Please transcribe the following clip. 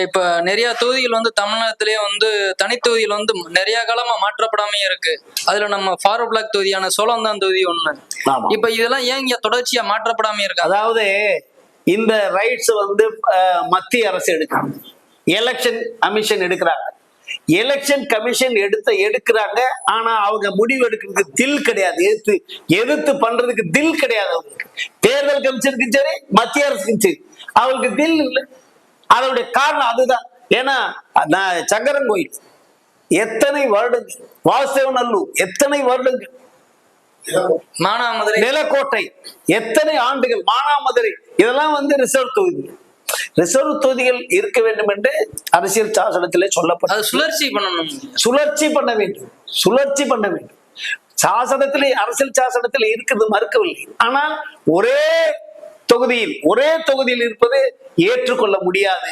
இப்ப நிறைய தொகுதிகள் வந்து தமிழ்நாட்டிலேயே வந்து தனித்தொகுதிகள் வந்து நிறைய காலமா மாற்றப்படாமே இருக்கு. அதுல நம்ம ஃபாரூக் பிளாக் தொகுதியான சோழந்தான் தொகுதி ஒண்ணு. இப்ப இதெல்லாம் ஏன் இங்க தொடர்ச்சியா மாற்றப்படாம இருக்கு? அதாவது இந்த ரைட்ஸ் வந்து மத்திய அரசு எடுக்கிறாங்க எலெக்ஷன் கமிஷன் எடுக்கிறாங்க. எலெக்ஷன் கமிஷன் எடுத்த எடுக்கிறாங்க. ஆனா அவங்க முடிவு எடுக்கிறதுக்கு தில் கிடையாது. எதிர்த்து எதிர்த்து பண்றதுக்கு தில் கிடையாது அவங்களுக்கு. தேர்தல் கமிஷனுக்கு சரி மத்திய அரசுக்கும் சரி. அவங்களுக்கு தில் இல்லை. அதனுடைய காரணம் அதுதான். ஏன்னா நான் சங்கரங்கோயில் எத்தனை வருடங்கள்? வாசுதேவநல்லூர் எத்தனை வருடங்கள்? மானாமதுரை. நிலக்கோட்டை எத்தனை ஆண்டுகள்? மானாமதுரை. இதெல்லாம் வந்து ரிசர்வ் தொகுதி. ரிசர்வ் தொகுதிகள் இருக்க வேண்டும் என்று அரசியல் சாசனத்திலே சொல்லப்பட்டது. அது சுழற்சி பண்ணணும். சுழற்சி பண்ண வேண்டும். சுழற்சி பண்ண வேண்டும். சாசனத்திலே அரசியல் சாசனத்தில் இருக்கிறது மறுக்கவில்லை. ஆனால் ஒரே தொகுதியில் ஒரே தொகுதியில் இருப்பது ஏற்றுக்கொள்ள முடியாது.